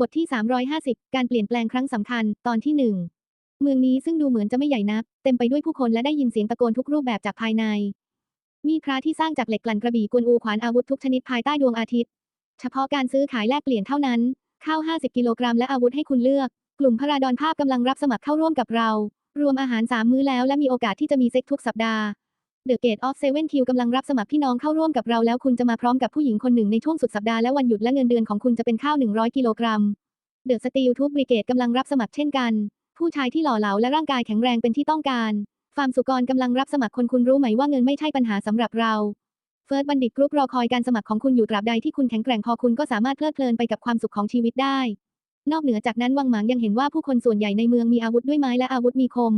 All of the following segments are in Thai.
บทที่ 350 การเปลี่ยนแปลงครั้งสำคัญ ตอนที่ 1 เมืองนี้ซึ่งดูเหมือนจะไม่ใหญ่นัก เต็มไปด้วยผู้คนและได้ยินเสียงตะโกนทุกรูปแบบจากภายใน มีพระที่สร้างจากเหล็กกลั่นกระบี่กวนอูขวานอาวุธทุกชนิดภายใต้ดวงอาทิตย์ เฉพาะการซื้อขายแลกเปลี่ยนเท่านั้น ข้าว 50 กิโลกรัมและอาวุธให้คุณเลือก กลุ่มพระราดอนภาพกำลังรับสมัครเข้าร่วมกับเรา รวมอาหาร3มื้อแล้วและมีโอกาสที่จะมีเซ็กทุกสัปดาห์ The Gate of Seven Q กำลังรับสมัครพี่น้องเข้าร่วมกับเราแล้วคุณจะมาพร้อมกับผู้หญิงคนหนึ่งในช่วงสุดสัปดาห์และวันหยุดและเงินเดือนของคุณจะเป็นข้าว 100 กิโลกรัม เดอะสตีลทูบริเกตกำลังรับสมัครเช่นกัน ผู้ชายที่หล่อเหลาและร่างกายแข็งแรงเป็นที่ต้องการฟาร์มสุกรกำลังรับสมัครคนคุณรู้ไหมว่าเงินไม่ใช่ปัญหาสำหรับเราเฟิร์สบัณฑิตกรุ๊ปรอคอยการสมัครของคุณอยู่ตราบใดที่คุณแข็งแกร่งพอคุณก็สามารถเพลิดเพลินไปกับความสุขของชีวิตได้ นอกเหนือจากนั้นวังหมางยังเห็นว่าผู้คนส่วนใหญ่ในเมืองมีอาวุธด้วยไม้และอาวุธมีคม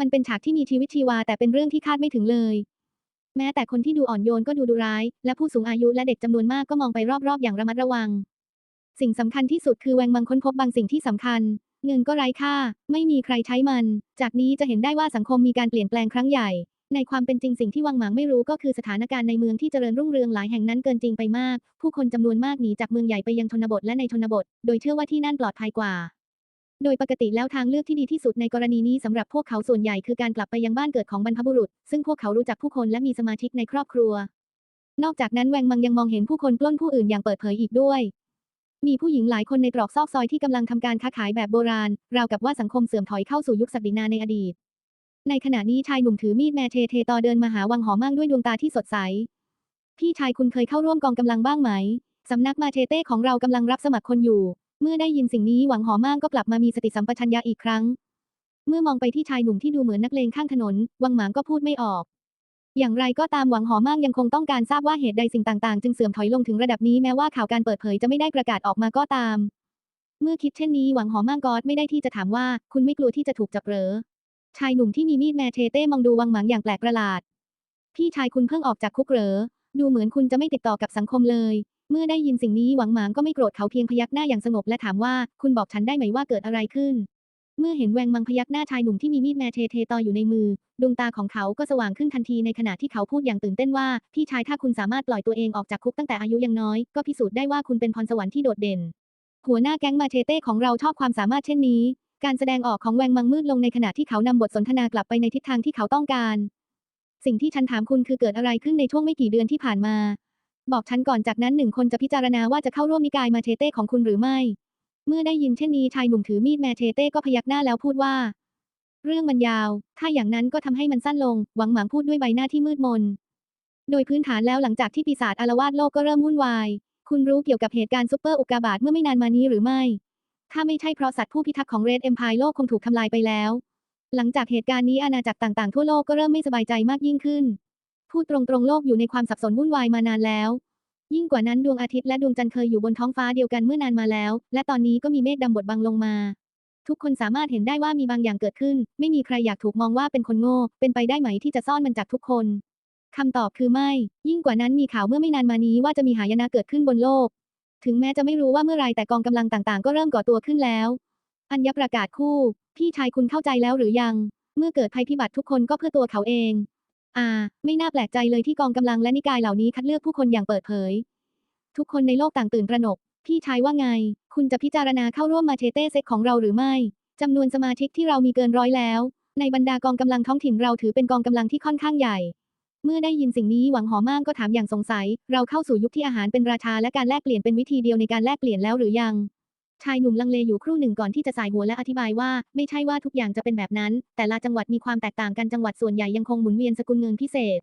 มันเป็นฉากที่มีชีวิตชีวาแต่เป็นเรื่องที่คาดไม่ถึงเลย แม้แต่คนที่ดูอ่อนโยนก็ดูดุร้าย และผู้สูงอายุและเด็กจำนวนมากก็มองไปรอบๆอย่างระมัดระวัง สิ่งสำคัญที่สุดคือแวงมังค้นพบบางสิ่งที่สำคัญ เงินก็ไร้ค่า ไม่มีใครใช้มัน จากนี้จะเห็นได้ว่าสังคมมีการเปลี่ยนแปลงครั้งใหญ่ ในความเป็นจริงสิ่งที่วังหมางไม่รู้ก็คือสถานการณ์ในเมืองที่เจริญรุ่งเรืองหลายแห่งนั้นเกินจริงไปมาก ผู้คนจำนวนมากหนีจากเมืองใหญ่ไปยังชนบทและในชนบท โดยเชื่อว่าที่นั่นปลอดภัยกว่า โดยปกติแล้วทางเลือกที่ดีที่สุดในกรณีนี้สำหรับพวกเขาส่วนใหญ่คือการกลับไปยังบ้านเกิดของบรรพบุรุษ ซึ่งพวกเขารู้จักผู้คนและมีสมาชิกในครอบครัว นอกจากนั้นแวงมังยังมองเห็นผู้คนปล้นผู้อื่นอย่างเปิดเผยอีกด้วย มีผู้หญิงหลายคนในตรอกซอกซอยที่กำลังทำการค้าขายแบบโบราณ ราวกับว่าสังคมเสื่อมถอยเข้าสู่ยุคศักดินาในอดีต ในขณะนี้ชายหนุ่มถือมีดแมเชเทตอเดินมาหาวังหอมั่งด้วยดวงตาที่สดใส พี่ชายคุณเคยเข้าร่วมกองกำลังบ้างไหมสำนักมาเชเต้ของเรากำลังรับสมัครคนอยู่ เมื่อได้ยินสิ่งนี้หวังหอม่างก็กลับมามีสติสัมปชัญญะอีกครั้ง เมื่อมองไปที่ชายหนุ่มที่ดูเหมือนนักเลงข้างถนน วังหมางก็พูดไม่ออก อย่างไรก็ตามหวังหอม่างยังคงต้องการทราบว่าเหตุใดสิ่งต่างๆ จึงเสื่อมถอยลงถึงระดับนี้แม้ว่าข่าวการเปิดเผยจะไม่ได้ประกาศออกมาก็ตาม เมื่อคิดเช่นนี้หวังหอม่างก็ไม่ได้ที่จะถามว่า คุณไม่กลัวที่จะถูกจับเหรอชายหนุ่มที่มีมีดแมเชเต้มองดูวังหมางอย่างแปลกประหลาด พี่ชายคุณเพิ่งออกจากคุกเหรอ ดูเหมือนคุณจะไม่ติดต่อกับสังคมเลย เมื่อได้ยินสิ่งนี้หวังหมางก็ไม่โกรธเขาเพียงพยักหน้าอย่างสงบและถามว่า คุณบอกฉันได้ไหมว่าเกิดอะไรขึ้น เมื่อเห็นแวงมังพยักหน้าชายหนุ่มที่มีมีดแมเชเทตออยู่ในมือ ดวงตาของเขาก็สว่างขึ้นทันทีในขณะที่เขาพูดอย่างตื่นเต้นว่า พี่ชายถ้าคุณสามารถปล่อยตัวเองออกจากคุกตั้งแต่อายุยังน้อย ก็พิสูจน์ได้ว่าคุณเป็นพรสวรรค์ที่โดดเด่น หัวหน้าแก๊งมาเชเต้ของเราชอบความสามารถเช่นนี้ การแสดงออกของแวงมังมืดลงในขณะที่เขานำบทสนทนากลับไปในทิศทางที่เขาต้องการ สิ่งที่ฉันถามคุณคือเกิดอะไรขึ้นในช่วงไม่กี่เดือนที่ผ่านมา บอกฉันก่อนจากนั้นหนึ่งคนจะพิจารณาว่าจะเข้าร่วมนิกายมาเชเต้ของคุณหรือไม่ เมื่อได้ยินเช่นนี้ชายหนุ่มถือมีดแมเชเต้ก็พยักหน้าแล้วพูดว่า เรื่องมันยาว ถ้าอย่างนั้นก็ทำให้มันสั้นลง หวังหมางพูดด้วยใบหน้าที่มืดมน โดยพื้นฐานแล้วหลังจากที่ปีศาจอารวาสโลกก็เริ่มวุ่นวาย คุณรู้เกี่ยวกับเหตุการณ์ซุปเปอร์อุกกาบาตเมื่อไม่นานมานี้หรือไม่ ถ้าไม่ใช่เพราะสัตว์ผู้พิทักษ์ของเรดเอ็มพายโลกคงถูกทำลายไปแล้ว หลังจากเหตุการณ์นี้อาณาจักรต่างๆทั่วโลกก็เริ่มไม่สบายใจมากยิ่งขึ้น พูดตรงๆโลกอยู่ในความสับสนวุ่นวายมานานแล้ว ยิ่งกว่านั้นดวงอาทิตย์และดวงจันทร์เคยอยู่บนท้องฟ้าเดียวกันเมื่อนานมาแล้ว และตอนนี้ก็มีเมฆดำบดบังลงมา ทุกคนสามารถเห็นได้ว่ามีบางอย่างเกิดขึ้น ไม่มีใครอยากถูกมองว่าเป็นคนโง่ เป็นไปได้ไหมที่จะซ่อนมันจากทุกคนคำตอบคือไม่ ยิ่งกว่านั้นมีข่าวเมื่อไม่นานมานี้ว่าจะมีหายนะเกิดขึ้นบนโลก ถึงแม้จะไม่รู้ว่าเมื่อไรแต่กองกำลังต่างๆ ก็เริ่มก่อตัวขึ้นแล้ว อัญญประกาศคู่ พี่ชายคุณเข้าใจแล้วหรือยัง เมื่อเกิดภัยพิบัติทุกคนก็เพื่อตัวเขาเอง อาไม่น่าแปลกใจเลยที่กองกำลังและนิกายเหล่านี้คัดเลือกผู้คนอย่างเปิดเผย ทุกคนในโลกต่างตื่นตระหนก พี่ชายว่าไง คุณจะพิจารณาเข้าร่วมมาเชเต้เซ็กของเราหรือไม่จำนวนสมาชิกที่เรามีเกินร้อยแล้ว ในบรรดากองกำลังท้องถิ่นเราถือเป็นกองกำลังที่ค่อนข้างใหญ่ เมื่อได้ยินสิ่งนี้หวังหอม่างก็ถามอย่างสงสัย เราเข้าสู่ยุคที่อาหารเป็นราชาและการแลกเปลี่ยนเป็นวิธีเดียวในการแลกเปลี่ยนแล้วหรือยัง ชายหนุ่มลังเลอยู่ครู่หนึ่งก่อนที่จะสายหัวและอธิบายว่า ไม่ใช่ว่าทุกอย่างจะเป็นแบบนั้น แต่ละจังหวัดมีความแตกต่างกันจังหวัดส่วนใหญ่ยังคงหมุนเวียนสกุลเงินพิเศษ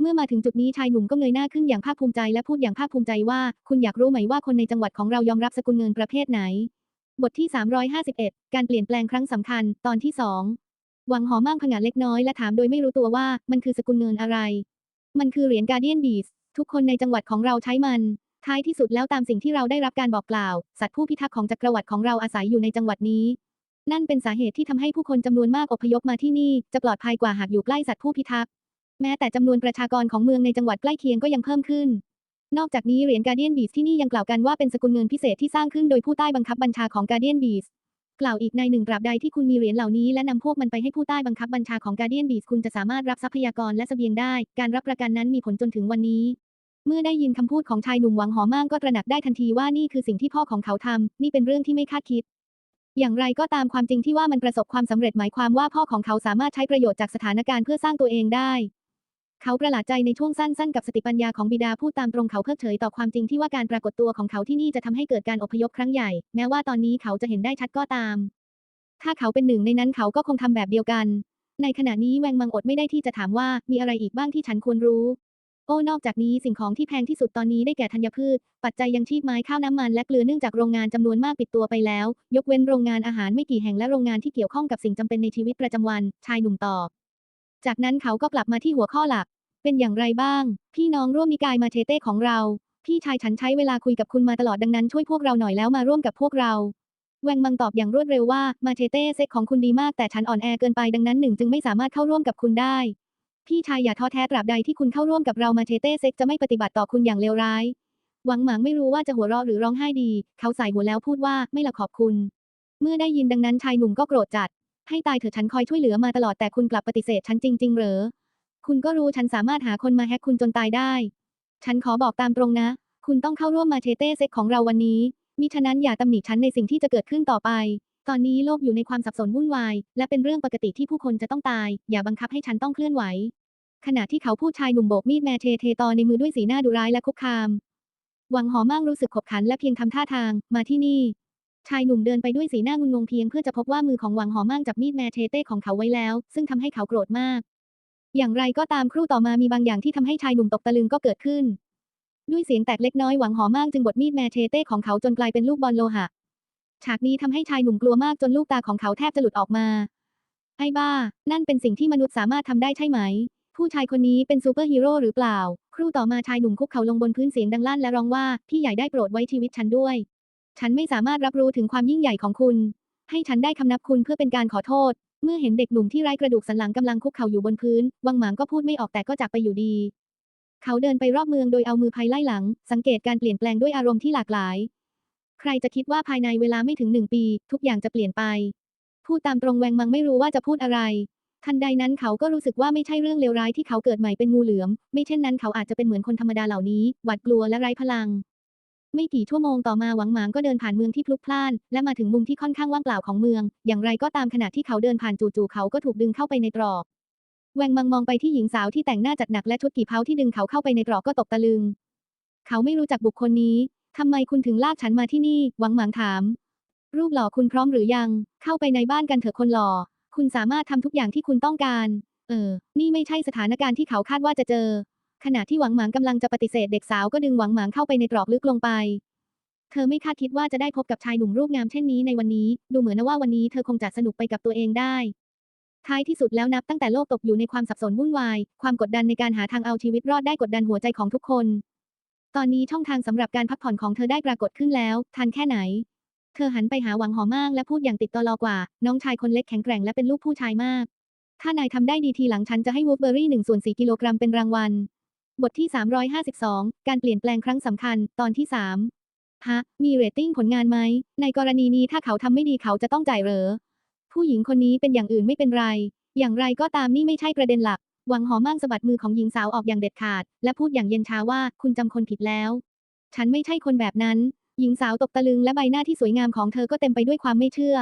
เมื่อมาถึงจุดนี้ชายหนุ่มก็เงยหน้าขึ้นอย่างภาคภูมิใจและพูดอย่างภาคภูมิใจว่า คุณอยากรู้ไหมว่าคนในจังหวัดของเรายอมรับสกุลเงินประเภทไหน บทที่ 351 การเปลี่ยนแปลงครั้งสำคัญ ตอนที่ 2 หวังหอมั่งผงาเล็กน้อยและถามโดยไม่รู้ตัวว่ามันคือสกุลเงินอะไร มันคือเหรียญการเดียนบีสทุกคนในจังหวัดของเราใช้มัน ท้ายที่สุดแล้วตามสิ่งที่เราได้รับการบอกกล่าว สัตว์ผู้พิทักษ์ของจักรวรรดิของเราอาศัยอยู่ในจังหวัดนี้ นั่นเป็นสาเหตุที่ทำให้ผู้คนจำนวนมากอพยพมาที่นี่ จะปลอดภัยกว่าหากอยู่ใกล้สัตว์ผู้พิทักษ์ แม้แต่จำนวนประชากรของเมืองในจังหวัดใกล้เคียงก็ยังเพิ่มขึ้น นอกจากนี้เหรียญการเดียนบีสที่นี่ยังกล่าวกันว่าเป็นสกุลเงินพิเศษที่สร้างขึ้นโดยผู้ใต้บังคับบัญชาของการเดียนบีสกล่าวอีกในหนึ่งตราบใดที่คุณมีเหรียญเหล่านี้และนำพวกมันไปให้ผู้ใต้บังคับบัญชาของการเดียนบีสคุณจะสามารถรับทรัพยากรและเสบียงได้ การรับประกันนั้นมีผลจนถึงวันนี้ เมื่อได้ยินคำพูดของชายหนุ่มหวังหอม่างก็ตระหนักได้ทันทีว่านี่คือสิ่งที่พ่อของเขาทำ นี่เป็นเรื่องที่ไม่คาดคิด อย่างไรก็ตามความจริงที่ว่ามันประสบความสำเร็จหมายความว่าพ่อของเขาสามารถใช้ประโยชน์จากสถานการณ์เพื่อสร้างตัวเองได้ เขาประหลาดใจในช่วงสั้นๆ กับสติปัญญาของบิดาพูดตามตรงเขาเพิกเฉยต่อความจริงที่ว่าการปรากฏตัวของเขาที่นี่จะทำให้เกิดการอพยพครั้งใหญ่ แม้ว่าตอนนี้เขาจะเห็นได้ชัดก็ตาม ถ้าเขาเป็นหนึ่งในนั้นเขาก็คงทำแบบเดียวกัน ในขณะนี้แวงมังอดไม่ได้ที่จะถามว่ามีอะไรอีกบ้างที่ฉันควรรู้ โอ้นอกจากนี้สิ่งของที่แพงที่สุดตอนนี้ได้แก่ธัญพืช ปัจจัยยังชีพไม้ข้าวน้ำมันและเกลือเนื่องจากโรงงานจำนวนมากปิดตัวไปแล้ว ยกเว้นโรงงานอาหารไม่กี่แห่งและโรงงานที่เกี่ยวข้องกับสิ่งจำเป็นในชีวิตประจำวัน ชายหนุ่มตอบ จากนั้นเขาก็กลับมาที่หัวข้อหลัก เป็นอย่างไรบ้าง พี่น้องร่วมนิกายมาเชเต้ของเรา พี่ชายฉันใช้เวลาคุยกับคุณมาตลอดดังนั้นช่วยพวกเราหน่อยแล้วมาร่วมกับพวกเราแวงมังตอบอย่างรวดเร็วว่ามาเชเต้เซ็กของคุณดีมากแต่ฉันอ่อนแอเกินไปดังนั้นหนึ่งจึงไม่สามารถเข้าร่วมกับคุณได้ พี่ชายอย่าท้อแท้ตราบใดที่คุณเข้าร่วมกับเรามาเชเต้เซ็กจะไม่ปฏิบัติต่อคุณอย่างเลวร้าย หวังหมางไม่รู้ว่าจะหัวเราะหรือร้องไห้ดี เขาใส่หัวแล้วพูดว่าไม่ละขอบคุณ เมื่อได้ยินดังนั้นชายหนุ่มก็โกรธจัด ให้ตายเถอะฉันคอยช่วยเหลือมาตลอดแต่คุณกลับปฏิเสธฉันจริง ๆ เหรอ คุณก็รู้ฉันสามารถหาคนมาแฮกคุณจนตายได้ ฉันขอบอกตามตรงนะ คุณต้องเข้าร่วมมาเชเต้เซ็กของเราวันนี้ มิฉะนั้นอย่าตำหนิฉันในสิ่งที่จะเกิดขึ้นต่อไป ตอนนี้โลกอยู่ในความสับสนวุ่นวาย และเป็นเรื่องปกติที่ผู้คนจะต้องตาย อย่าบังคับให้ฉันต้องเคลื่อนไหว ขณะที่เขาพูดชายหนุ่มโบกมีดแมเชเทตอในมือด้วยสีหน้าดุร้ายและคุกคาม หวังหอมั่งรู้สึกขบขันและเพียงทำท่าทาง มาที่นี่ ชายหนุ่มเดินไปด้วยสีหน้างุนงงเพียงเพื่อจะพบว่ามือของหวังหอมั่งจับมีดแมเชเต้ของเขาไว้แล้ว ซึ่งทำให้เขาโกรธมาก อย่างไรก็ตามครู่ต่อมามีบางอย่างที่ทำให้ชายหนุ่มตกตะลึงก็เกิดขึ้น ด้วยเสียงแตกเล็กน้อยหวังหอมั่งจึงบดมีดแมเชเต้ของเขาจนกลายเป็นลูกบอลโลหะ ฉากนี้ทำให้ชายหนุ่มกลัวมากจนลูกตาของเขาแทบจะหลุดออกมา ไอ้บ้า นั่นเป็นสิ่งที่มนุษย์สามารถทำได้ใช่ไหม ผู้ชายคนนี้เป็นซูเปอร์ฮีโร่หรือเปล่า ครู่ต่อมาชายหนุ่มคุกเข่าลงบนพื้นเสียงดังลั่นและร้องว่า พี่ใหญ่ได้โปรดไว้ชีวิตฉันด้วย ฉันไม่สามารถรับรู้ถึงความยิ่งใหญ่ของคุณ ให้ฉันได้คำนับคุณเพื่อเป็นการขอโทษ เมื่อเห็นเด็กหนุ่มที่ไร้กระดูกสันหลังกำลังคุกเข่าอยู่บนพื้น วังหมางก็พูดไม่ออกแต่ก็จากไปอยู่ดี เขาเดินไปรอบเมืองโดยเอามือพายไล่หลัง สังเกตการเปลี่ยนแปลงด้วยอารมณ์ที่หลากหลาย ใครจะคิดว่าภายในเวลาไม่ถึงหนึ่งปี ทุกอย่างจะเปลี่ยนไป พูดตามตรงแวงมังไม่รู้ว่าจะพูดอะไร ทันใดนั้นเขาก็รู้สึกว่าไม่ใช่เรื่องเลวร้ายที่เขาเกิดใหม่เป็นงูเหลือม ไม่เช่นนั้นเขาอาจจะเป็นเหมือนคนธรรมดาเหล่านี้หวาดกลัวและไร้พลัง ไม่กี่ชั่วโมงต่อมาหวังหมางก็เดินผ่านเมืองที่พลุกพล่าน และมาถึงมุมที่ค่อนข้างว่างเปล่าของเมือง อย่างไรก็ตามขณะที่เขาเดินผ่านจู่ๆเขาก็ถูกดึงเข้าไปในตรอกแวงมังมองไปที่หญิงสาวที่แต่งหน้าจัดหนักและชุดกี่เผาที่ดึงเขาเข้าไปในตรอกก็ตกตะลึง เขาไม่รู้จักบุคคลนี้ ทำไมคุณถึงลากฉันมาที่นี่ หวังหมางถาม รูปหล่อคุณพร้อมหรือยัง เข้าไปในบ้านกันเถอะคนหล่อ คุณสามารถทำทุกอย่างที่คุณต้องการ เออ นี่ไม่ใช่สถานการณ์ที่เขาคาดว่าจะเจอ ขณะที่หวังหมางกำลังจะปฏิเสธเด็กสาวก็ดึงหวังหมางเข้าไปในตรอกลึกลงไป เธอไม่คาดคิดว่าจะได้พบกับชายหนุ่มรูปงามเช่นนี้ในวันนี้ ดูเหมือนนะว่าวันนี้เธอคงจะสนุกไปกับตัวเองได้ท้ายที่สุดแล้วนับตั้งแต่โลกตกอยู่ในความสับสนวุ่นวาย ความกดดันในการหาทางเอาชีวิตรอดได้กดดันหัวใจของทุกคน ตอนนี้ช่องทางสำหรับการพักผ่อนของเธอได้ปรากฏขึ้นแล้ว ทันแค่ไหน เธอหันไปหาหวังหอมากและพูดอย่างติดตลอกว่า น้องชายคนเล็กแข็งแกร่งและเป็นลูกผู้ชายมาก ถ้านายทำได้ดีทีหลังฉันจะให้วูฟเบอรี่หนึ่งส่วนสี่กิโลกรัมเป็นรางวัล บทที่ 352 การเปลี่ยนแปลงครั้งสำคัญ ตอนที่ 3 ฮะ มีเรตติ้งผลงานไหม ในกรณีนี้ถ้าเขาทำไม่ดีเขาจะต้องจ่ายเหรอ ผู้หญิงคนนี้เป็นอย่างอื่นไม่เป็นไร อย่างไรก็ตามนี่ไม่ใช่ประเด็นหลัก หวังหอมั่งสะบัดมือของหญิงสาวออกอย่างเด็ดขาด และพูดอย่างเย็นชาว่าคุณจำคนผิดแล้ว ฉันไม่ใช่คนแบบนั้น หญิงสาวตกตะลึงและใบหน้าที่สวยงามของเธอก็เต็มไปด้วยความไม่เชื่อ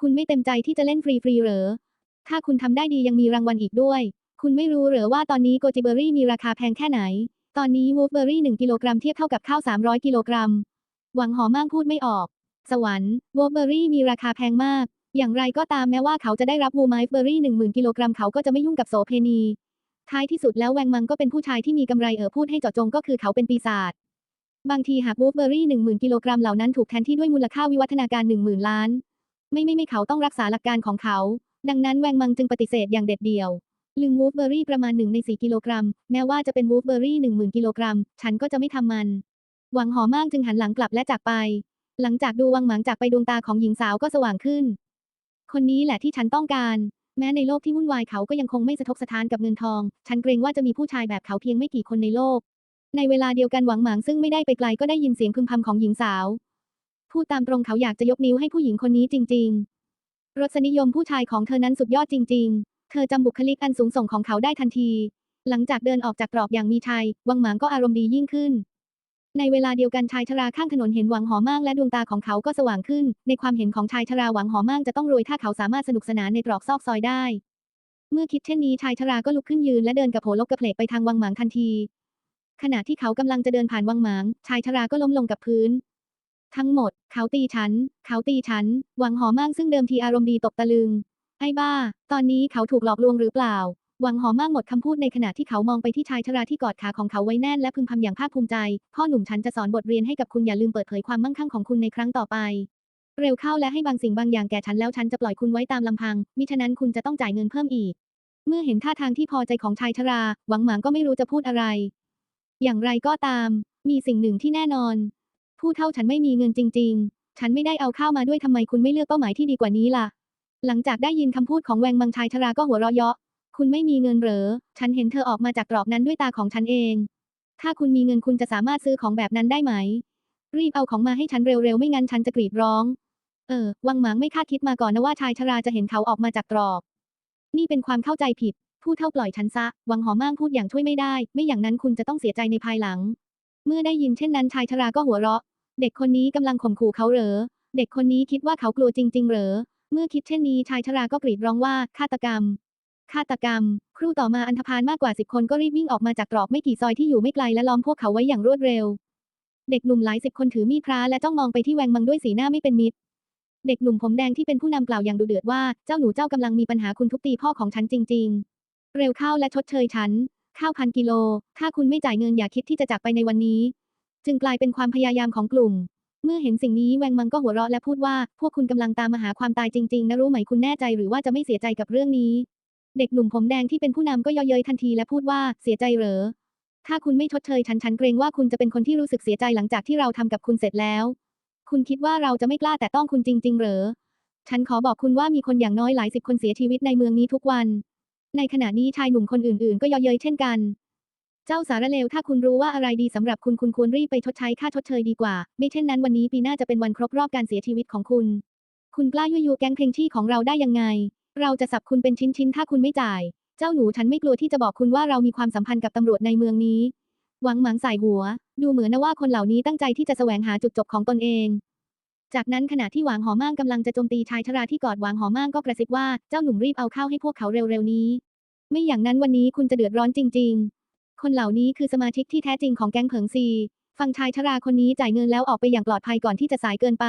คุณไม่เต็มใจที่จะเล่นฟรีๆเหรอ ถ้าคุณทำได้ดียังมีรางวัลอีกด้วย คุณไม่รู้เหรอว่าตอนนี้โกจิเบอรี่มีราคาแพงแค่ไหน ตอนนี้วูฟเบอรี่หนึ่งกิโลกรัมเทียบเท่ากับข้าว300กิโลกรัม หวังหอมั่งพูดไม่ออก สวรรค์วูฟเบอรี่มีราคาแพงมาก อย่างไรก็ตามแม้ว่าเขาจะได้รับวูไมฟ์เบอร์รี่หนึ่งหมื่นกิโลกรัมเขาก็จะไม่ยุ่งกับโสเพณี ท้ายที่สุดแล้วแวงมังก็เป็นผู้ชายที่มีกำไรเออพูดให้เจาะจงก็คือเขาเป็นปีศาจ บางทีหากวูฟเบอร์รี่หนึ่งหมื่นกิโลกรัมเหล่านั้นถูกแทนที่ด้วยมูลค่าวิวัฒนาการหนึ่งหมื่นล้าน ไม่ไม่ไม่เขาต้องรักษาหลักการของเขา ดังนั้นแวงมังจึงปฏิเสธอย่างเด็ดเดี่ยวลึงวูฟเบอร์รี่ประมาณหนึ่งในสี่กิโลกรัม แม้ว่าจะเป็นวูฟเบอรี่หนึ่งหมื่นกิโลกรัม ฉันก็จะไม่ทำมัน หวังหอมากจึงหันหลังกลับและจากไป หลังจากดูวังหมังจากไปดวงตาของหญิงสาวก็สว่างขึ้น คนนี้แหละที่ฉันต้องการ แม้ในโลกที่วุ่นวายเขาก็ยังคงไม่สะทกสะท้านกับเงินทอง ฉันเกรงว่าจะมีผู้ชายแบบเขาเพียงไม่กี่คนในโลก ในเวลาเดียวกันหวังหมางซึ่งไม่ได้ไปไกลก็ได้ยินเสียงพึมพำของหญิงสาว พูดตามตรงเขาอยากจะยกนิ้วให้ผู้หญิงคนนี้จริง ๆ รสนิยมผู้ชายของเธอนั้นสุดยอดจริง ๆ เธอจำบุคลิกอันสูงส่งของเขาได้ทันที หลังจากเดินออกจากตรอกอย่างมีชัย วังหมางก็อารมณ์ดียิ่งขึ้น ในเวลาเดียวกันชายชราข้างถนนเห็นหวังหอมากและดวงตาของเขาก็สว่างขึ้น ในความเห็นของชายชราหวังหอมากจะต้องรวยถ้าเขาสามารถสนุกสนานในตรอกซอกซอยได้ เมื่อคิดเช่นนี้ชายชราก็ลุกขึ้นยืนและเดินกับโผลกกระเพลกไปทางวังหมางทันที ขณะที่เขากำลังจะเดินผ่านวังหมาง ชายชราก็ล้มลงกับพื้น ทั้งหมด เขาตีฉัน เขาตีฉัน หวังหอมากซึ่งเดิมทีอารมณ์ดีตกตะลึง ไอ้บ้า ตอนนี้เขาถูกหลอกลวงหรือเปล่า หวังหอมากหมดคำพูดในขณะที่เขามองไปที่ชายชราที่กอดขาของเขาไว้แน่นและพึมพำอย่างภาคภูมิใจ พ่อหนุ่มฉันจะสอนบทเรียนให้กับคุณอย่าลืมเปิดเผยความมั่งคั่งของคุณในครั้งต่อไป เร็วเข้าและให้บางสิ่งบางอย่างแก่ฉันแล้วฉันจะปล่อยคุณไว้ตามลำพัง มิฉะนั้นคุณจะต้องจ่ายเงินเพิ่มอีก เมื่อเห็นท่าทางที่พอใจของชายชรา หวังหมางก็ไม่รู้จะพูดอะไร อย่างไรก็ตาม มีสิ่งหนึ่งที่แน่นอน ผู้เท่าฉันไม่มีเงินจริง ๆ ฉันไม่ได้เอาข้าวมาด้วยทำไมคุณไม่เลือกเป้าหมายที่ดีกว่านี้ล่ะ หลังจากได้ยินคำพูดของแวงมังชายชราก็หัวเราะเยาะ คุณไม่มีเงินเหรอ ฉันเห็นเธอออกมาจากตรอกนั้นด้วยตาของฉันเอง ถ้าคุณมีเงินคุณจะสามารถซื้อของแบบนั้นได้ไหม รีบเอาของมาให้ฉันเร็วๆ ไม่งั้นฉันจะกรีดร้อง เออ วังหมางไม่คาดคิดมาก่อนนะว่าชายชราจะเห็นเขาออกมาจากตรอกนี่เป็นความเข้าใจผิด ผู้เท่าปล่อยฉันซะ วังหอม่างพูดอย่างช่วยไม่ได้ ไม่อย่างนั้นคุณจะต้องเสียใจในภายหลัง เมื่อได้ยินเช่นนั้นชายชราก็หัวเราะ เด็กคนนี้กำลังข่มขู่เขาเหรอ เด็กคนนี้คิดว่าเขากลัวจริง ๆ เหรอ เมื่อคิดเช่นนี้ชายชราก็กรีดร้องว่าฆาตกรรม ฆาตกรรม ครูต่อมาอันธพาลมากกว่าสิบคนก็รีบวิ่งออกมาจากตรอกไม่กี่ซอยที่อยู่ไม่ไกลและล้อมพวกเขาไว้อย่างรวดเร็ว เด็กหนุ่มหลายสิบคนถือมีดพระและจ้องมองไปที่แวงมังด้วยสีหน้าไม่เป็นมิตร เด็กหนุ่มผมแดงที่เป็นผู้นำกล่าวอย่างดุเดือดว่า เจ้าหนูเจ้ากำลังมีปัญหาคุณทุบตีพ่อของฉันจริง ๆ เร็วเข้าและชดเชยฉัน ข้าวพันกิโล ถ้าคุณไม่จ่ายเงินอย่าคิดที่จะจากไปในวันนี้ จึงกลายเป็นความพยายามของกลุ่ม เมื่อเห็นสิ่งนี้แวงมังก็หัวเราะและพูดว่า พวกคุณกำลังตามมาหาความตายจริง ๆ นะรู้ไหมคุณแน่ใจหรือว่าจะไม่เสียใจกับเรื่องนี้ เด็กหนุ่มผมแดงที่เป็นผู้นำก็เย่อเย้ยทันทีและพูดว่าเสียใจเหรอ ถ้าคุณไม่ชดเชยฉันฉันเกรงว่าคุณจะเป็นคนที่รู้สึกเสียใจหลังจากที่เราทำกับคุณเสร็จแล้ว คุณคิดว่าเราจะไม่กล้าแต่ต้องคุณจริง ๆ เหรอ ฉันขอบอกคุณว่ามีคนอย่างน้อยหลายสิบคนเสียชีวิตในเมืองนี้ทุกวัน ในขณะนี้ชายหนุ่มคนอื่นๆ ก็เย่อเย้ยเช่นกัน เจ้าสารเลวถ้าคุณรู้ว่าอะไรดีสำหรับคุณคุณควรรีบไปชดใช้ค่าชดเชยดีกว่า ไม่เช่นนั้นวันนี้ปีหน้าจะเป็นวันครบรอบการเสียชีวิตของคุณ คุณกล้ายั่วยุแก๊งเพลงชี่ของเราได้ยังไง เราจะสับคุณเป็นชิ้นๆ ถ้าคุณไม่จ่าย เจ้าหนูฉันไม่กลัวที่จะบอกคุณว่าเรามีความสัมพันธ์กับตำรวจในเมืองนี้ หวังหมังสายหัว ดูเหมือนนะว่าคนเหล่านี้ตั้งใจที่จะแสวงหาจุดจบของตนเอง จากนั้นขณะที่หวางหอม่างกำลังจะโจมตีชายชราที่กอดหวางหอม่างก็กระซิบว่าเจ้าหนุ่มรีบเอาข้าวให้พวกเขาเร็วๆนี้ ไม่อย่างนั้นวันนี้คุณจะเดือดร้อนจริง ๆ คนเหล่านี้คือสมาชิกที่แท้จริงของแก๊งเผิงซีฟังชายชราคนนี้จ่ายเงินแล้วออกไปอย่างปลอดภัยก่อนที่จะสายเกินไป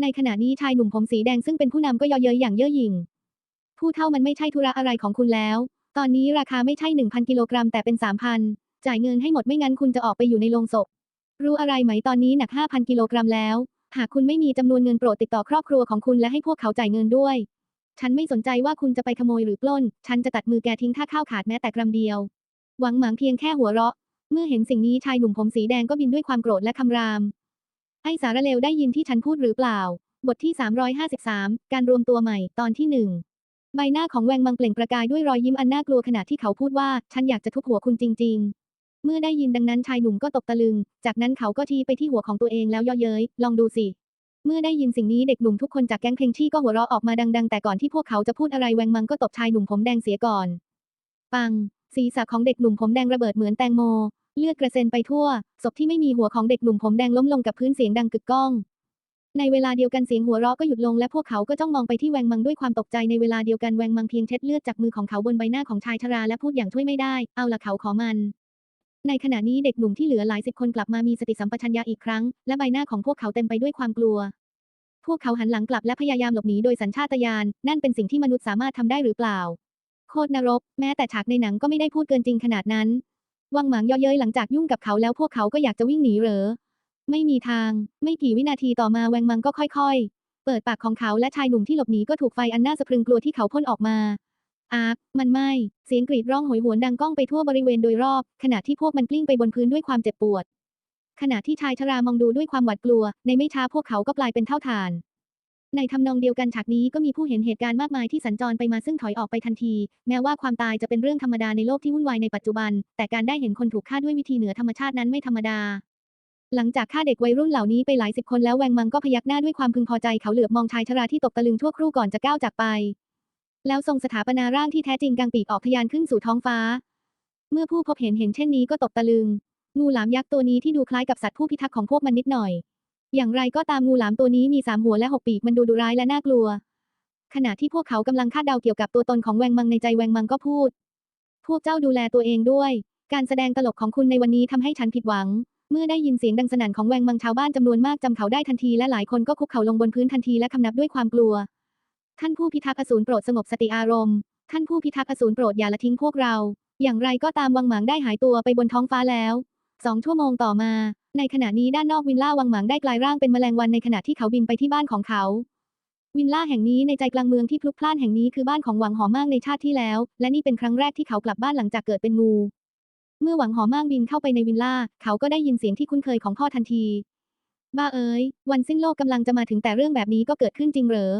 ในขณะนี้ชายหนุ่มผมสีแดงซึ่งเป็นผู้นำก็ยาะเย้ยอย่างเย่อหยิ่ง ผู้เท่ามันไม่ใช่ธุระอะไรของคุณแล้ว ตอนนี้ราคาไม่ใช่1,000กิโลกรัมแต่เป็น3,000จ่ายเงินให้หมดไม่งั้นคุณจะออกไปอยู่ในโรงศพ รู้อะไรไหมตอนนี้หนัก5,000กิโลกรัมแล้ว หากคุณไม่มีจำนวนเงินโปรดติดต่อครอบครัวของคุณและให้พวกเขาจ่ายเงินด้วย ฉันไม่สนใจว่าคุณจะไปขโมยหรือปล้น ฉันจะตัดมือแกทิ้งถ้าข้าวขาดแม้แต่กรัมเดียว หวังหมางเพียงแค่หัวเราะ เมื่อเห็นสิ่งนี้ชายหนุ่มผมสีแดงก็บินด้วยความโกรธและคำรามไอ้สารเลวได้ยินที่ฉันพูดหรือเปล่า บทที่ 353 การรวมตัวใหม่ตอนที่หนึ่ง ใบหน้าของแวงมังเปล่งประกายด้วยรอยยิ้มอันน่ากลัวขณะที่เขาพูดว่า ฉันอยากจะทุบหัวคุณจริง ๆ เมื่อได้ยินดังนั้นชายหนุ่มก็ตกตะลึง จากนั้นเขาก็ชี้ไปที่หัวของตัวเองแล้วย่อเย้ย ลองดูสิ เมื่อได้ยินสิ่งนี้เด็กหนุ่มทุกคนจากแก๊งเพลงชี่ก็หัวเราะออกมาดัง ๆ แต่ก่อนที่พวกเขาจะพูดอะไรแวงมังก็ตบชายหนุ่มผมแดงเสียก่อน ปัง ศีรษะของเด็กหนุ่มผมแดงระเบิดเหมือนแตงโม เลือดกระเซ็นไปทั่ว ศพที่ไม่มีหัวของเด็กหนุ่มผมแดงล้มลงกับพื้นเสียงดังกึกก้อง ในเวลาเดียวกันเสียงหัวเราะก็หยุดลงและพวกเขาก็จ้องมองไปที่แวงมังด้วยความตกใจในเวลาเดียวกันแวงมังเพียงเช็ดเลือดจากมือของเขาบนใบหน้าของชายชราและพูดอย่างช่วยไม่ได้ เอาละเขาขอมัน ในขณะนี้เด็กหนุ่มที่เหลือหลายสิบคนกลับมามีสติสัมปชัญญะอีกครั้ง และใบหน้าของพวกเขาเต็มไปด้วยความกลัว พวกเขาหันหลังกลับและพยายามหลบหนีโดยสัญชาตญาณนั่นเป็นสิ่งที่มนุษย์สามารถทำได้หรือเปล่า โคตรนรก แม้แต่ฉากในหนังก็ไม่ได้พูดเกินจริงขนาดนั้นวังหมางย่อเย้ยหลังจากยุ่งกับเขาแล้วพวกเขาก็อยากจะวิ่งหนีเหรอ ไม่มีทาง ไม่กี่วินาทีต่อมาแวงมังก็ค่อยๆ เปิดปากของเขาและชายหนุ่มที่หลบหนีก็ถูกไฟอันน่าสะพรึงกลัวที่เขาพ่นออกมาอาร์คมันไหม่เสียงกรีดร้องโหยหวนดังก้องไปทั่วบริเวณโดยรอบ ขณะที่พวกมันกลิ้งไปบนพื้นด้วยความเจ็บปวด ขณะที่ชายชรามองดูด้วยความหวาดกลัว ในไม่ช้าพวกเขาก็กลายเป็นเท่าฐาน ในทำนองเดียวกันฉากนี้ก็มีผู้เห็นเหตุการณ์มากมายที่สัญจรไปมาซึ่งถอยออกไปทันที แม้ว่าความตายจะเป็นเรื่องธรรมดาในโลกที่วุ่นวายในปัจจุบัน แต่การได้เห็นคนถูกฆ่าด้วยวิธีเหนือธรรมชาตินั้นไม่ธรรมดา หลังจากฆ่าเด็กวัยรุ่นเหล่านี้ไปหลายสิบคนแล้วแวงมังก็พยักหน้าด้วยความพึงพอใจเขาเหลือบมองชายชราที่ตกตะลึงชั่วครู่ก่อนจะก้าวจากไป แล้วทรงสถาปนาร่างที่แท้จริงกางปีกออกทะยานขึ้นสู่ท้องฟ้า เมื่อผู้พบเห็นเห็นเช่นนี้ก็ตกตะลึง งูหลามยักษ์ตัวนี้ที่ดูคล้ายกับสัตว์ผู้พิทักษ์ของพวกมันนิดหน่อย อย่างไรก็ตามงูหลามตัวนี้มีสามหัวและหกปีกมันดูดุร้ายและน่ากลัว ขณะที่พวกเขากำลังคาดเดาเกี่ยวกับตัวตนของแวงมังในใจแวงมังก็พูด พวกเจ้าดูแลตัวเองด้วย การแสดงตลกของคุณในวันนี้ทำให้ฉันผิดหวัง เมื่อได้ยินเสียงดังสนั่นของแวงมังชาวบ้านจำนวนมากจำเขาได้ทันทีและหลายคนก็คุกเข่าลงบนพื้นทันทีและคำนับด้วยความกลัว ท่านผู้พิทักษ์อสูรโปรดสงบสติอารมณ์ ท่านผู้พิทักษ์อสูรโปรดอย่าละทิ้งพวกเรา อย่างไรก็ตามวังหมางได้หายตัวไปบนท้องฟ้าแล้วสองชั่วโมงต่อมา ในขณะนี้ด้านนอกวินล่าวังหมางได้กลายร่างเป็นแมลงวันในขณะที่เขาบินไปที่บ้านของเขา วินล่าแห่งนี้ในใจกลางเมืองที่พลุกพล่านแห่งนี้คือบ้านของหวังหอมากในชาติที่แล้ว และนี่เป็นครั้งแรกที่เขากลับบ้านหลังจากเกิดเป็นงู เมื่อหวังหอมากบินเข้าไปในวินล่า เขาก็ได้ยินเสียงที่คุ้นเคยของพ่อทันที บ้าเอ๋ย วันสิ้นโลกกำลังจะมาถึงแต่เรื่องแบบนี้ก็เกิดขึ้นจริงเหรอ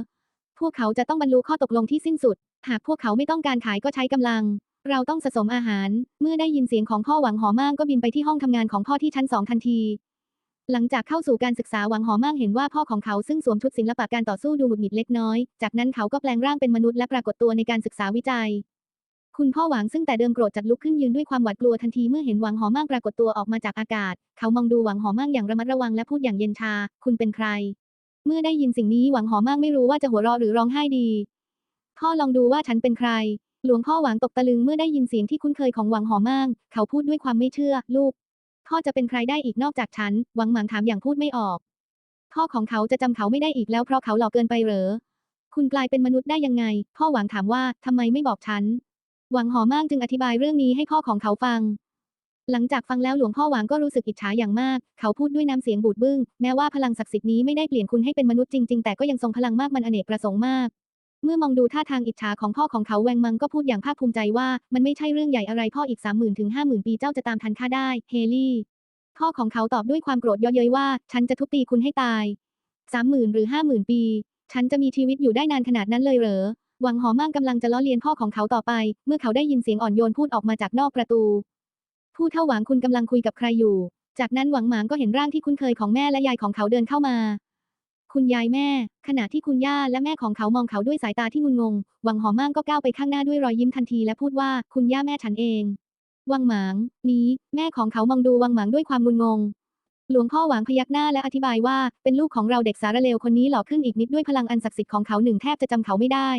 พวกเขาจะต้องบรรลุข้อตกลงที่สิ้นสุด หากพวกเขาไม่ต้องการขายก็ใช้กำลัง เราต้องสะสมอาหาร เมื่อได้ยินเสียงของพ่อหวังหอมากก็บินไปที่ห้องทำงานของพ่อที่ชั้นสองทันที หลังจากเข้าสู่การศึกษาหวังหอมากเห็นว่าพ่อของเขาซึ่งสวมชุดศิลปะการต่อสู้ดูหงุดหงิดเล็กน้อย จากนั้นเขาก็แปลงร่างเป็นมนุษย์และปรากฏตัวในการศึกษาวิจัย คุณพ่อหวังซึ่งแต่เดิมโกรธจัดลุกขึ้นยืนด้วยความหวาดกลัวทันทีเมื่อเห็นหวังหอมากปรากฏตัวออกมาจากอากาศ เขามองดูหวังหอมากอย่างระมัดระวังและพูดอย่างเย็นชา คุณเป็นใคร เมื่อได้ยินสิ่งนี้หวังหอมากไม่รู้ว่าจะหัวเราะหรือร้องไห้ดี พ่อลองดูว่าฉันเป็นใคร หลวงพ่อหวังตกตะลึงเมื่อได้ยินเสียงที่คุ้นเคยของหวังหอมากเขาพูดด้วยความไม่เชื่อ ลูก พ่อจะเป็นใครได้อีกนอกจากฉัน หวังหมางถามอย่างพูดไม่ออก พ่อของเขาจะจำเขาไม่ได้อีกแล้วเพราะเขาหลอกเกินไปเหรอ คุณกลายเป็นมนุษย์ได้ยังไง พ่อหวังถามว่าทำไมไม่บอกฉัน หวังหอมากจึงอธิบายเรื่องนี้ให้พ่อของเขาฟัง หลังจากฟังแล้วหลวงพ่อหวังก็รู้สึกอิจฉาอย่างมาก เขาพูดด้วยน้ำเสียงบูดบึ้ง แม้ว่าพลังศักดิ์สิทธิ์นี้ไม่ได้เปลี่ยนคุณให้เป็นมนุษย์จริง ๆ แต่ก็ยังทรงพลังมากมันอเนกประสงค์มาก เมื่อมองดูท่าทางอิจฉาของพ่อของเขาแวงมังก็พูดอย่างภาคภูมิใจว่า มันไม่ใช่เรื่องใหญ่อะไรพ่ออีกสามหมื่นถึงห้าหมื่นปีเจ้าจะตามทันข้าได้ เฮลี่พ่อของเขาตอบด้วยความโกรธเยาะเย้ยว่า ฉันจะทุบตีคุณให้ตายสามหมื่นหรือห้าหมื่นปี ฉันจะมีชีวิตอยู่ได้นานขนาดนั้นเลยเหรอ หวังหอมากกำลังจะล้อเลียนพ่อของเขาต่อไป เมื่อเขาได้ยินเสียงอ่อนโยนพูดออกมาจากนอกประตู ผู้เท่าหวังคุณกำลังคุยกับใครอยู่ จากนั้นหวังหมางก็เห็นร่างที่คุ้นเคยของแม่และยายของเขาเดินเข้ามา คุณยายแม่ ขณะที่คุณย่าและแม่ของเขามองเขาด้วยสายตาที่งุนงง หวังหอมากก็ก้าวไปข้างหน้าด้วยรอยยิ้มทันทีและพูดว่าคุณย่าแม่ฉันเอง วังหมาง นี้ แม่ของเขามองดูวังหมางด้วยความงุนงงหลวงพ่อหวางพยักหน้าและอธิบายว่า เป็นลูกของเราเด็กสารเลวคนนี้หล่อขึ้นอีกนิดด้วยพลังอันศักดิ์สิทธิ์ของเขาหนึ่งแทบจะจำเขาไม่ได้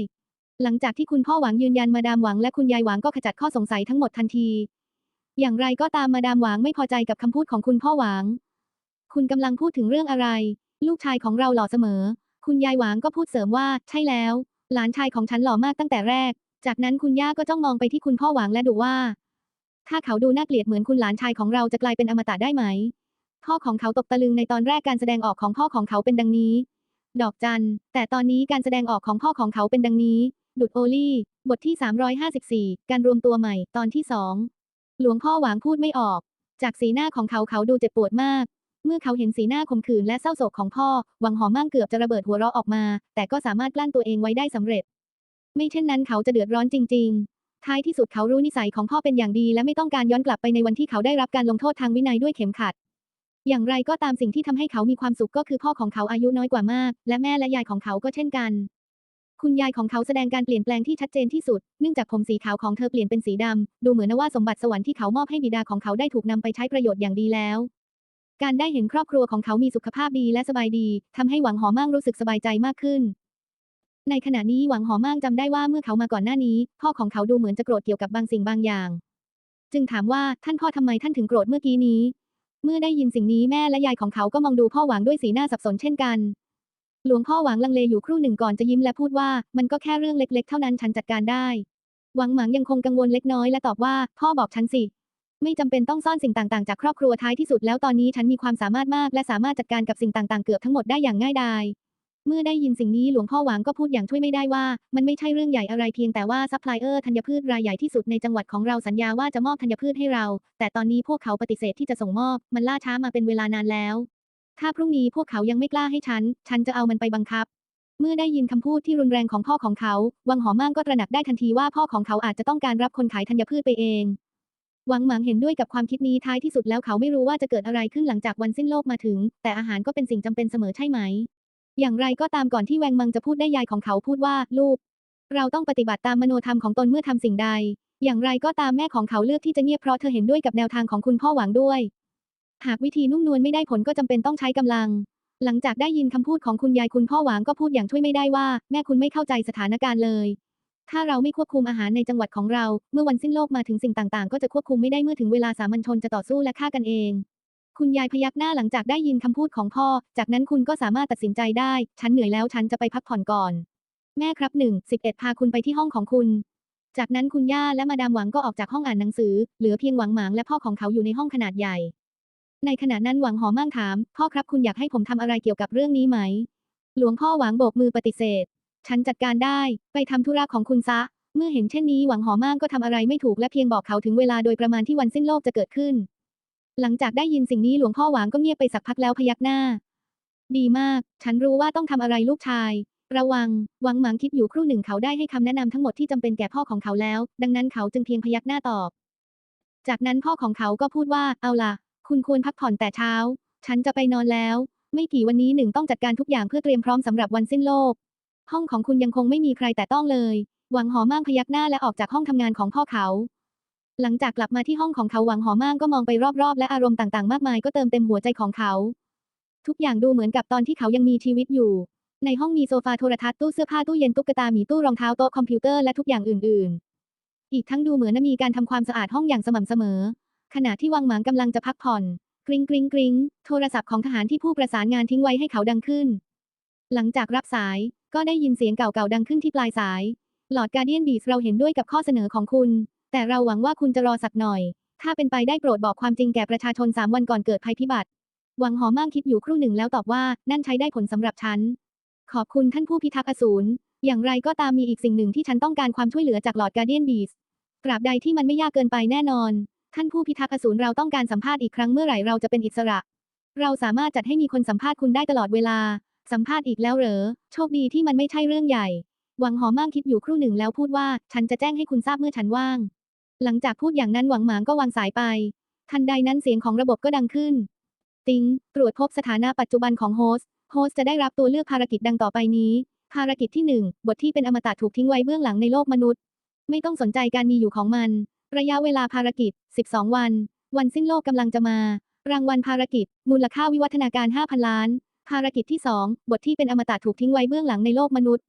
หลังจากที่คุณพ่อหวังยืนยันมาดามหวังและคุณยายหวังก็ขจัดข้อสงสัยทั้งหมดทันที อย่างไรก็ตามมาดามหวังไม่พอใจกับคำพูดของคุณพ่อหวัง คุณกำลังพูดถึงเรื่องอะไร ลูกชายของเราหล่อเสมอ คุณยายหวังก็พูดเสริมว่า ใช่แล้ว หลานชายของฉันหล่อมากตั้งแต่แรก จากนั้นคุณย่าก็จ้องมองไปที่คุณพ่อหวังและดูว่า ถ้าเขาดูน่าเกลียดเหมือนคุณหลานชายของเราจะกลายเป็นอมตะได้ไหม พ่อของเขาตกตะลึงในตอนแรกการแสดงออกของพ่อของเขาเป็นดังนี้ ดอกจัน แต่ตอนนี้การแสดงออกของพ่อของเขาเป็นดังนี้ ดุดโอลี่ บทที่ 354 การรวมตัวใหม่ ตอนที่สอง หลวงพ่อหวางพูดไม่ออก จากสีหน้าของเขาเขาดูเจ็บปวดมาก เมื่อเขาเห็นสีหน้าขมขื่นและเศร้าโศกของพ่อ หวังหอมมั่งเกือบจะระเบิดหัวเราะออกมา แต่ก็สามารถกลั้นตัวเองไว้ได้สำเร็จ ไม่เช่นนั้นเขาจะเดือดร้อนจริง ๆ ท้ายที่สุดเขารู้นิสัยของพ่อเป็นอย่างดี และไม่ต้องการย้อนกลับไปในวันที่เขาได้รับการลงโทษทางวินัยด้วยเข็มขัด อย่างไรก็ตามสิ่งที่ทำให้เขามีความสุขก็คือพ่อของเขาอายุน้อยกว่ามาก และแม่และยายของเขาก็เช่นกัน คุณยายของเขาแสดงการเปลี่ยนแปลงที่ชัดเจนที่สุด เนื่องจากผมสีขาวของเธอเปลี่ยนเป็นสีดำ ดูเหมือนว่าสมบัติสวรรค์ที่เขามอบให้บิดาของเขาได้ถูกนำไปใช้ประโยชน์อย่างดีแล้ว การได้เห็นครอบครัวของเขามีสุขภาพดีและสบายดีทำให้หวังหอมั่งรู้สึกสบายใจมากขึ้น ในขณะนี้หวังหอมั่งจำได้ว่าเมื่อเขามาก่อนหน้านี้ พ่อของเขาดูเหมือนจะโกรธเกี่ยวกับบางสิ่งบางอย่าง จึงถามว่าท่านพ่อทำไมท่านถึงโกรธเมื่อกี้นี้ เมื่อได้ยินสิ่งนี้แม่และยายของเขาก็มองดูพ่อหวังด้วยสีหน้าสับสนเช่นกัน หลวงพ่อหวังลังเลอยู่ครู่หนึ่งก่อนจะยิ้มและพูดว่า มันก็แค่เรื่องเล็ก ๆ เท่านั้นฉันจัดการได้ หวังหมังยังคงกังวลเล็กน้อยและตอบว่า พ่อบอกฉันสิ ไม่จำเป็นต้องซ่อนสิ่งต่างๆ จากครอบครัวท้ายที่สุดแล้วตอนนี้ฉันมีความสามารถมากและสามารถจัดการกับสิ่งต่างๆ เกือบทั้งหมดได้อย่างง่ายดายเมื่อได้ยินสิ่งนี้หลวงพ่อหวังก็พูดอย่างช่วยไม่ได้ว่า มันไม่ใช่เรื่องใหญ่อะไรเพียงแต่ว่าซัพพลายเออร์ธัญพืชรายใหญ่ที่สุดในจังหวัดของเราสัญญาว่าจะมอบธัญพืชให้เรา แต่ตอนนี้พวกเขาปฏิเสธที่จะส่งมอบ มันล่าช้ามาเป็นเวลานานแล้ว ถ้าพรุ่งนี้พวกเขายังไม่กล้าให้ฉัน ฉันจะเอามันไปบังคับ เมื่อได้ยินคำพูดที่รุนแรงของพ่อของเขา วังหอมั่งก็ตระหนักได้ทันทีว่าพ่อของเขาอาจจะต้องการรับคนขายธัญพืชไปเองวังหมังเห็นด้วยกับความคิดนี้ท้ายที่สุดแล้วเขาไม่รู้ว่าจะเกิดอะไรขึ้นหลังจากวันสิ้นโลกมาถึง แต่อาหารก็เป็นสิ่งจำเป็นเสมอใช่ไหม อย่างไรก็ตามก่อนที่แวงมังจะพูดได้ยายของเขาพูดว่าลูก เราต้องปฏิบัติตามมโนธรรมของตนเมื่อทำสิ่งใดอย่างไรก็ตามแม่ของเขาเลือกที่จะเงียบเพราะเธอเห็นด้วยกับแนวทางของคุณพ่อหวังด้วย หากวิธีนุ่มนวลไม่ได้ผลก็จำเป็นต้องใช้กำลัง หลังจากได้ยินคำพูดของคุณยายคุณพ่อหวางก็พูดอย่างช่วยไม่ได้ว่า แม่คุณไม่เข้าใจสถานการณ์เลย ถ้าเราไม่ควบคุมอาหารในจังหวัดของเรา เมื่อวันสิ้นโลกมาถึงสิ่งต่างๆ ก็จะควบคุมไม่ได้เมื่อถึงเวลาสามัญชนจะต่อสู้และฆ่ากันเอง คุณยายพยักหน้าหลังจากได้ยินคำพูดของพ่อ จากนั้นคุณก็สามารถตัดสินใจได้ ฉันเหนื่อยแล้วฉันจะไปพักผ่อนก่อน แม่ครับหนึ่งสิบเอ็ดพาคุณไปที่ห้องของคุณจากนั้นคุณย่าและมาดามหวังก็ออกจากห้องอ่านหนังสือ เหลือเพียงหวังหมางและพ่อของเขาอยู่ในห้องขนาดใหญ่ ในขณะนั้นหวังหอมั่งถาม พ่อครับคุณอยากให้ผมทำอะไรเกี่ยวกับเรื่องนี้ไหม หลวงพ่อหวังโบกมือปฏิเสธ ฉันจัดการได้ ไปทำธุระของคุณซะ เมื่อเห็นเช่นนี้หวังหอมั่งก็ทำอะไรไม่ถูกและเพียงบอกเขาถึงเวลาโดยประมาณที่วันสิ้นโลกจะเกิดขึ้น หลังจากได้ยินสิ่งนี้หลวงพ่อหวางก็เงียบไปสักพักแล้วพยักหน้า ดีมาก ฉันรู้ว่าต้องทำอะไรลูกชายระวังหวังหมางคิดอยู่ครู่หนึ่งเขาได้ให้คำแนะนำทั้งหมดที่จำเป็นแก่พ่อของเขาแล้ว ดังนั้นเขาจึงเพียงพยักหน้าตอบ จากนั้นพ่อของเขาก็พูดว่า เอาล่ะ คุณควรพักผ่อนแต่เช้า ฉันจะไปนอนแล้ว ไม่กี่วันนี้หนึ่งต้องจัดการทุกอย่างเพื่อเตรียมพร้อมสำหรับวันสิ้นโลก ห้องของคุณยังคงไม่มีใครแต่ต้องเลย หวังหอม่างพยักหน้าและออกจากห้องทำงานของพ่อเขา หลังจากกลับมาที่ห้องของเขาหวังหอม่างก็มองไปรอบๆ และอารมณ์ต่างๆ มากมายก็เติมเต็มหัวใจของเขา ทุกอย่างดูเหมือนกับตอนที่เขายังมีชีวิตอยู่ ในห้องมีโซฟาโทรทัศน์ตู้เสื้อผ้าตู้เย็นตุ๊กตาหมีตู้รองเท้าโต๊ะคอมพิวเตอร์และทุกอย่างอื่น ๆ อีกทั้งดูเหมือนมีการทำความสะอาดห้องอย่างสม่ำเสมอ ขณะที่วังหมางกำลังจะพักผ่อน กริงกริงกริงโทรศัพท์ของทหารที่ผู้ประสานงานทิ้งไว้ให้เขาดังขึ้น หลังจากรับสายก็ได้ยินเสียงเก่าๆดังขึ้นที่ปลายสาย หลอดการเดียนบีสเราเห็นด้วยกับข้อเสนอของคุณ แต่เราหวังว่าคุณจะรอสักหน่อย ถ้าเป็นไปได้โปรดบอกความจริงแก่ประชาชนสามวันก่อนเกิดภัยพิบัติ หวังหอมางคิดอยู่ครู่หนึ่งแล้วตอบว่านั่นใช้ได้ผลสำหรับฉัน ขอบคุณท่านผู้พิทักษ์อสูร อย่างไรก็ตามมีอีกสิ่งหนึ่งที่ฉันต้องการความช่วยเหลือจากหลอดการเดียนบีสตราบใดที่มันไม่ยากเกินไปแน่นอน ท่านผู้พิทักษ์อสูรเราต้องการสัมภาษณ์อีกครั้งเมื่อไหร่เราจะเป็นอิสระ เราสามารถจัดให้มีคนสัมภาษณ์คุณได้ตลอดเวลา สัมภาษณ์อีกแล้วเหรอ โชคดีที่มันไม่ใช่เรื่องใหญ่ หวังหอม่างคิดอยู่ครู่หนึ่งแล้วพูดว่า ฉันจะแจ้งให้คุณทราบเมื่อฉันว่าง หลังจากพูดอย่างนั้นหวังหมางก็วางสายไป ทันใดนั้นเสียงของระบบก็ดังขึ้น ติงตรวจพบสถานะปัจจุบันของโฮสต์ โฮสต์จะได้รับตัวเลือกภารกิจดังต่อไปนี้ ภารกิจที่ 1 บทที่เป็นอมตะถูกทิ้งไว้เบื้องหลังในโลกมนุษย์ ไม่ต้องสนใจการมีอยู่ของมัน ระยะเวลาภารกิจ 12 วัน วันสิ้นโลกกำลังจะมา รางวัลภารกิจ มูลค่าวิวัฒนาการ 5,000 ล้าน ภารกิจที่ 2 บทที่เป็นอมตะถูกทิ้งไว้เบื้องหลังในโลกมนุษย์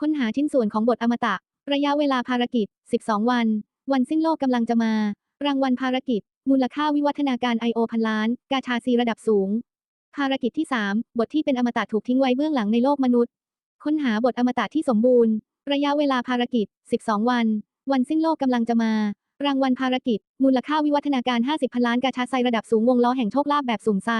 ค้นหาชิ้นส่วนของบทอมตะ ระยะเวลาภารกิจ 12 วัน วันสิ้นโลกกำลังจะมา รางวัลภารกิจ มูลค่าวิวัฒนาการ I.O. พันล้าน กาชาซีระดับสูง ภารกิจที่ 3 บทที่เป็นอมตะถูกทิ้งไว้เบื้องหลังในโลกมนุษย์ ค้นหาบทอมตะที่สมบูรณ์ ระยะเวลาภารกิจ 12 วัน วันสิ้นโลกกำลังจะมา รางวัลภารกิจ มูลค่าวิวัฒนาการ 50 พันล้านกาชาไซระดับสูงวงล้อแห่งโชคลาภแบบสุ่มไซ